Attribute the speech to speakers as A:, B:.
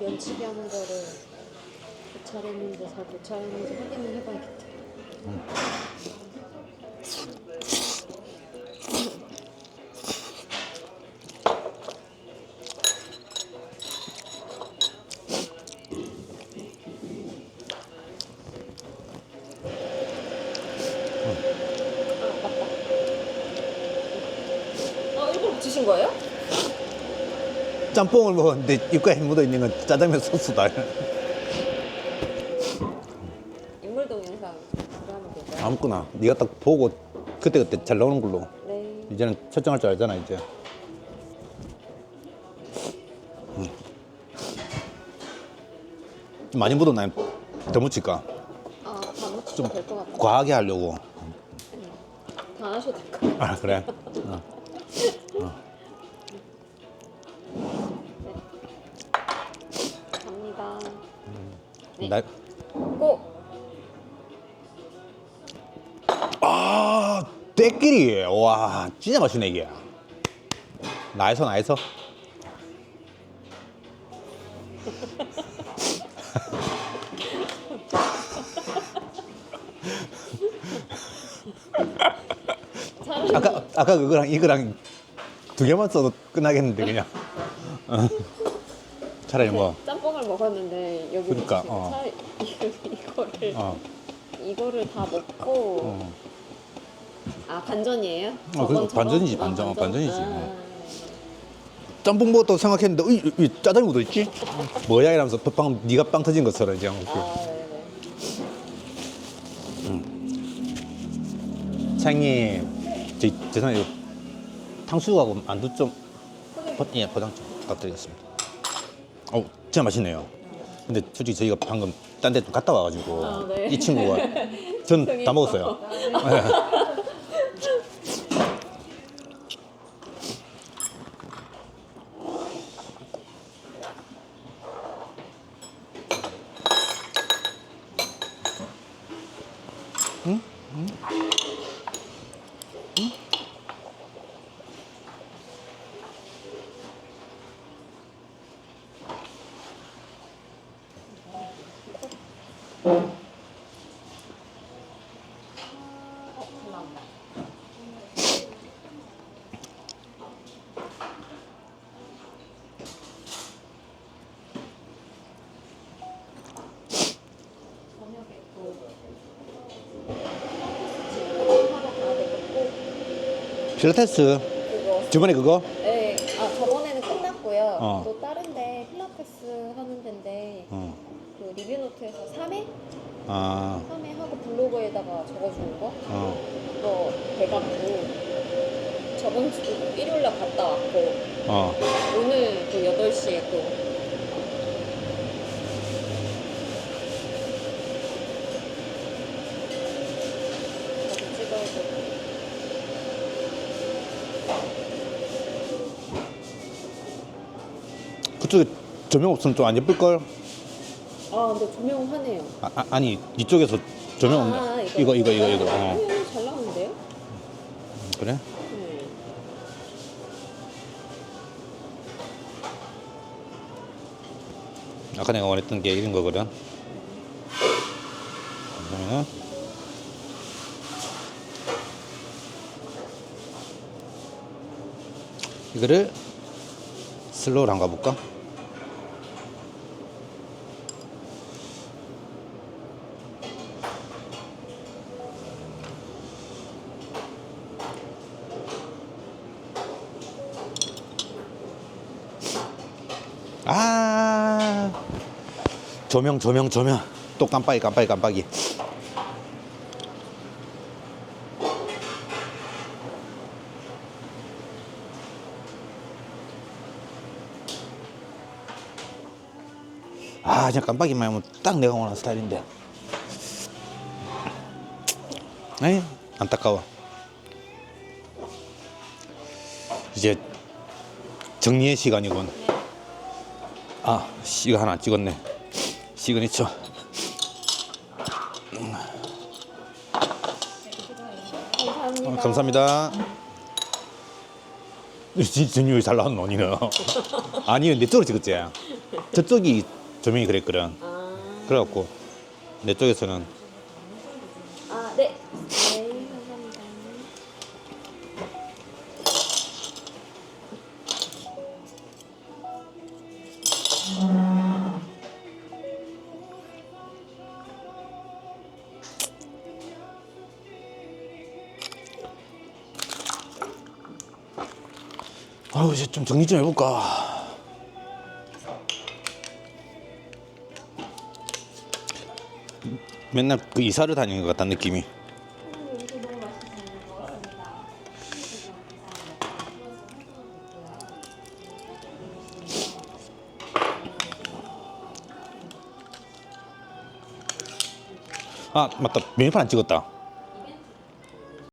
A: 면치기 하는 거를 교차했는데 잘 교차했는지 확인을 해봐야겠다. 어, 일부러 붙이신 거예요?
B: 짬뽕을 먹었는데 입가에 묻어 있는 건 짜장면 소스다.
A: 인물 동 영상 하면 되죠?
B: 아무거나 네가 딱 보고 그때 그때 잘 나오는 걸로.
A: 네.
B: 이제는 설정할 줄 알잖아 이제. 음. 좀 많이 묻었나요? 더 묻힐까?
A: 아,
B: 다좀
A: 묻혀도 될것 같아요.
B: 과하게 하려고.
A: 다안 하셔도 될것 같아요.
B: 아 그래. 어.
A: 갑 네.
B: 나,
A: 고!
B: 아 때끼리 와 진짜 맛있네 이게. 나에서 나에서. 아까 아까 그거랑 이거랑 두 개만 써도 끝나겠는데 그냥. 어. 차라리 뭐
A: 짬뽕을 먹었는데 여기
B: 그러니까,
A: 묻히시고
B: 어.
A: 차라리 이거를
B: 어.
A: 이거를 다 먹고
B: 어.
A: 아 반전이에요?
B: 어,
A: 저건 저건?
B: 반전이지,
A: 아,
B: 반전. 어, 반전이지.
A: 아,
B: 짬뽕 먹었다고 생각했는데 이, 이 짜장이 묻어 있지? 뭐야 이러면서 방금 네가 빵 터진 것처럼 이제
A: 아, 네네.
B: 사장님 저 죄송해요 탕수육하고 만두 좀 포, 예, 포장 좀 부탁드리겠습니다 어 진짜 맛있네요 근데 솔직히 저희가 방금 딴 데 좀 갔다 와가지고
A: 아, 네.
B: 이 친구가 전 다 먹었어요 네. 필라테스 저번에 그거
A: 네, 아 저번에는 끝났고요.
B: 어.
A: 또 다른 그 리뷰 노트에서 3회?
B: 아
A: 3회 하고 블로그에다가 적어주는 거
B: 어.
A: 그거 돼갖고 저번 주 일요일 날 갔다 왔고
B: 어.
A: 오늘 그 8시에 또 사진 찍어야
B: 그쪽에 조명 없으면 좀 안 예쁠걸?
A: 아 근데 조명 하네요
B: 아, 아, 아니 이쪽에서 조명 없네
A: 아,
B: 이거 이거 이거 이거 어.
A: 네, 잘 나오는데요?
B: 그래?
A: 네.
B: 아까 내가 원했던 게 이런 거거든. 그러면은 이거를 슬로우로 한번 가볼까? 아. 조명 조명 조명. 또 깜빡이 깜빡이 깜빡이. 아 진짜 깜빡이만 하면 딱 내가 원하는 스타일인데. 에이 안타까워. 이제 정리의 시간이군 아, 씨, 이거 하나 안 찍었네. 시그니처.
A: 감사합니다.
B: 어, 감사합니다. 진짜 전율이 잘 나왔노 니는 아니 내 쪽으로 찍었지 저쪽이 조명이 그랬거든
A: 아,
B: 그래갖고 내 쪽에서는
A: 아, 네.
B: 아우 이제 좀 정리 좀 해볼까. 맨날 그 이사를 다니는 것 같다는 느낌이. 아 맞다. 메뉴판 안 찍었다